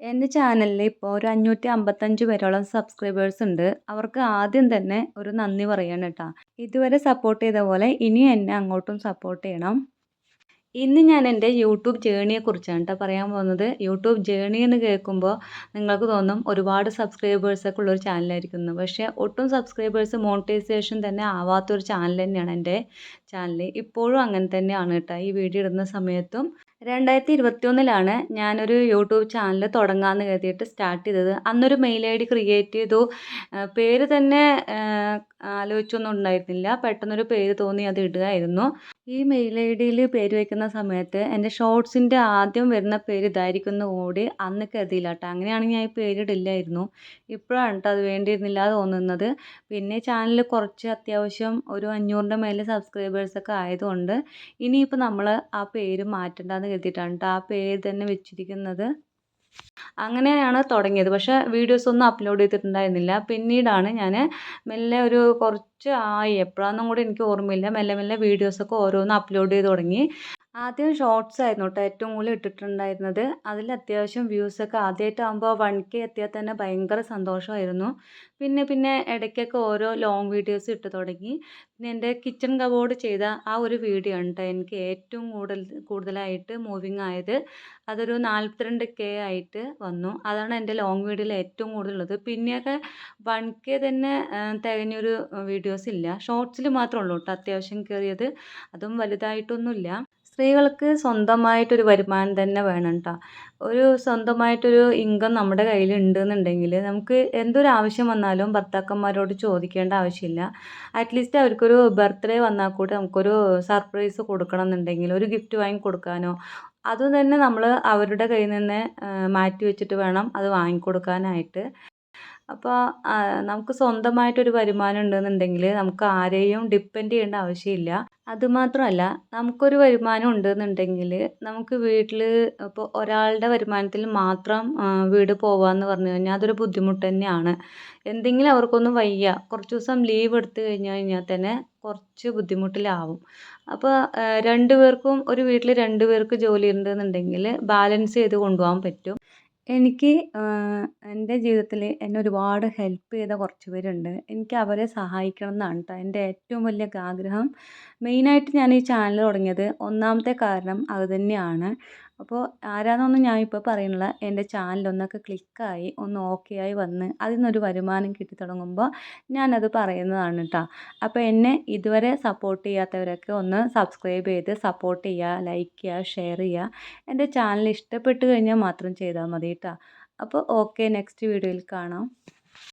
എന്റെ ചാനലിൽ ഇപ്പോൾ ഒരു അഞ്ഞൂറ്റി അമ്പത്തഞ്ച് പേരോളം സബ്സ്ക്രൈബേഴ്സ് ഉണ്ട്. അവർക്ക് ആദ്യം തന്നെ ഒരു നന്ദി പറയണം കേട്ടോ. ഇതുവരെ സപ്പോർട്ട് ചെയ്ത പോലെ ഇനി എന്നെ അങ്ങോട്ടും സപ്പോർട്ട് ചെയ്യണം. ഇന്ന് ഞാൻ എന്റെ യൂട്യൂബ് ജേണിയെ കുറിച്ചാണ് കേട്ടോ പറയാൻ പോകുന്നത്. യൂട്യൂബ് ജേണി എന്ന് കേൾക്കുമ്പോൾ നിങ്ങൾക്ക് തോന്നും ഒരുപാട് സബ്സ്ക്രൈബേഴ്സൊക്കെ ഉള്ളൊരു ചാനലായിരിക്കുന്നു. പക്ഷേ ഒട്ടും സബ്സ്ക്രൈബേഴ്സ് മോണിറ്റൈസേഷൻ തന്നെ ആവാത്തൊരു ചാനൽ തന്നെയാണ് എന്റെ ചാനൽ ഇപ്പോഴും അങ്ങനെ തന്നെയാണ് കേട്ടോ ഈ വീഡിയോ ഇടുന്ന സമയത്തും. രണ്ടായിരത്തി ഇരുപത്തി ഒന്നിലാണ് ഞാനൊരു യൂട്യൂബ് ചാനൽ തുടങ്ങാമെന്ന് കരുതിയിട്ട് സ്റ്റാർട്ട് ചെയ്തത്. അന്നൊരു മെയിൽ ഐ ഡി ക്രിയേറ്റ് ചെയ്തു. പേര് തന്നെ ആലോചിച്ചൊന്നും ഉണ്ടായിരുന്നില്ല. പെട്ടെന്നൊരു പേര് തോന്നി അത് ഇടുകയായിരുന്നു. ഈ മെയിൽ ഐ ഡിയിൽ പേര് വയ്ക്കുന്ന സമയത്ത് എന്റെ ഷോർട്സിന്റെ ആദ്യം വരുന്ന പേര് ഇതായിരിക്കും എന്ന് കൂടി അന്ന് കരുതിയില്ല കേട്ടോ അങ്ങനെയാണെങ്കിൽ ഞാൻ ഈ പേരിടില്ലായിരുന്നു. ഇപ്പോഴാണ് കേട്ടോ അത് വേണ്ടിയിരുന്നില്ല തോന്നുന്നത്. പിന്നെ ചാനൽ കുറച്ച് അത്യാവശ്യം ഒരു അഞ്ഞൂറിന്റെ മേലെ സബ്സ്ക്രൈബേഴ്സൊക്കെ ആയതുകൊണ്ട് ഇനിയിപ്പോൾ നമ്മൾ ആ പേര് മാറ്റേണ്ടതെന്ന് കരുതിയിട്ടാണ് കേട്ടോ ആ പേര് തന്നെ വെച്ചിരിക്കുന്നത് അങ്ങനെയാണ് തുടങ്ങിയത്. പക്ഷേ വീഡിയോസ് ഒന്നും അപ്ലോഡ് ചെയ്തിട്ടുണ്ടായിരുന്നില്ല. പിന്നീടാണ് ഞാൻ മെല്ലെ ഒരു കുറച്ച് ആയി. എപ്പോഴാണെന്നും കൂടി എനിക്ക് ഓർമ്മയില്ല. മെല്ലെ മെല്ലെ വീഡിയോസൊക്കെ ഓരോന്ന് അപ്ലോഡ് ചെയ്ത് തുടങ്ങി. ആദ്യം ഷോർട്സ് ആയിരുന്നു കേട്ടോ ഏറ്റവും കൂടുതൽ ഇട്ടിട്ടുണ്ടായിരുന്നത്. അതിൽ അത്യാവശ്യം വ്യൂസൊക്കെ ആദ്യമായിട്ടാകുമ്പോൾ വൺ കെ എത്തിയാൽ തന്നെ ഭയങ്കര സന്തോഷമായിരുന്നു. പിന്നെ പിന്നെ ഇടയ്ക്കൊക്കെ ഓരോ ലോങ് വീഡിയോസ് ഇട്ട് തുടങ്ങി. പിന്നെ എന്റെ കിച്ചൺ കബോർഡ് ചെയ്ത ആ ഒരു വീഡിയോ ഉണ്ട് എനിക്ക് ഏറ്റവും കൂടുതൽ കൂടുതലായിട്ട് മൂവിങ് ആയത്. അതൊരു നാൽപ്പത്തിരണ്ട് കെ ആയിട്ട് വന്നു. അതാണ് എന്റെ ലോങ് വീഡിയോയിൽ ഏറ്റവും കൂടുതലുള്ളത്. പിന്നെയൊക്കെ വൺ കെ തന്നെ തികഞ്ഞൊരു വീഡിയോസ് ഇല്ല. ഷോർട്സിൽ മാത്രമേ ഉള്ളൂ കേട്ടോ അത്യാവശ്യം കയറിയത്. അതും വലുതായിട്ടൊന്നുമില്ല. സ്ത്രീകൾക്ക് സ്വന്തമായിട്ടൊരു വരുമാനം തന്നെ വേണം കേട്ടോ ഒരു സ്വന്തമായിട്ടൊരു ഇൻകം നമ്മുടെ കയ്യിൽ ഉണ്ടെന്നുണ്ടെങ്കിൽ നമുക്ക് എന്തൊരു ആവശ്യം വന്നാലും ഭർത്താക്കന്മാരോട് ചോദിക്കേണ്ട ആവശ്യമില്ല. അറ്റ്ലീസ്റ്റ് അവർക്കൊരു ബർത്ത്ഡേ വന്നാൽ കൂടി നമുക്കൊരു സർപ്രൈസ് കൊടുക്കണം എന്നുണ്ടെങ്കിൽ ഒരു ഗിഫ്റ്റ് വാങ്ങി കൊടുക്കാനോ അത് തന്നെ നമ്മൾ അവരുടെ കയ്യിൽ നിന്ന് മാറ്റി വെച്ചിട്ട് വേണം അത് വാങ്ങിക്കൊടുക്കാനായിട്ട്. അപ്പോൾ നമുക്ക് സ്വന്തമായിട്ടൊരു വരുമാനം ഉണ്ടെന്നുണ്ടെങ്കിൽ നമുക്ക് ആരെയും ഡിപ്പെൻഡ് ചെയ്യേണ്ട ആവശ്യമില്ല. അതുമാത്രമല്ല നമുക്കൊരു വരുമാനം ഉണ്ടെന്നുണ്ടെങ്കിൽ നമുക്ക് വീട്ടിൽ ഇപ്പോൾ ഒരാളുടെ വരുമാനത്തിൽ മാത്രം വീട് പോവാന്ന് പറഞ്ഞു കഴിഞ്ഞാൽ അതൊരു ബുദ്ധിമുട്ട് തന്നെയാണ്. എന്തെങ്കിലും അവർക്കൊന്നും വയ്യ. കുറച്ച് ദിവസം ലീവ് എടുത്തു കഴിഞ്ഞു കഴിഞ്ഞാൽ തന്നെ കുറച്ച് ബുദ്ധിമുട്ടിലാവും. അപ്പോൾ രണ്ടുപേർക്കും ഒരു വീട്ടിൽ രണ്ടുപേർക്ക് ജോലി ഉണ്ടെന്നുണ്ടെങ്കിൽ ബാലൻസ് ചെയ്ത് കൊണ്ടുപോകാൻ പറ്റും. എനിക്ക് എന്റെ ജീവിതത്തിൽ എന്നെ ഒരുപാട് ഹെൽപ്പ് ചെയ്ത കുറച്ച് പേരുണ്ട്. എനിക്ക് അവരെ സഹായിക്കണം എന്നാണ് കേട്ടോ എന്റെ ഏറ്റവും വലിയ ആഗ്രഹം. മെയിനായിട്ട് ഞാൻ ഈ ചാനൽ തുടങ്ങിയത് ഒന്നാമത്തെ കാരണം അത് തന്നെയാണ്. അപ്പോൾ ആരാന്നൊന്നും ഞാൻ ഇപ്പോൾ പറയുന്നില്ല എന്റെ ചാനലൊന്നൊക്കെ ക്ലിക്കായി ഒന്ന് ഓക്കെ ആയി വന്ന് അതിൽ നിന്നൊരു വരുമാനം കിട്ടി തുടങ്ങുമ്പോൾ ഞാനത് പറയുന്നതാണ് കേട്ടോ അപ്പോൾ എന്നെ ഇതുവരെ സപ്പോർട്ട് ചെയ്യാത്തവരൊക്കെ ഒന്ന് സബ്സ്ക്രൈബ് ചെയ്ത് സപ്പോർട്ട് ചെയ്യുക ലൈക്ക് ചെയ്യുക ഷെയർ ചെയ്യുക എന്റെ ചാനൽ ഇഷ്ടപ്പെട്ട് കഴിഞ്ഞാൽ മാത്രം ചെയ്താൽ മതി കേട്ടോ അപ്പോൾ ഓക്കെ നെക്സ്റ്റ് വീഡിയോയിൽ കാണാം.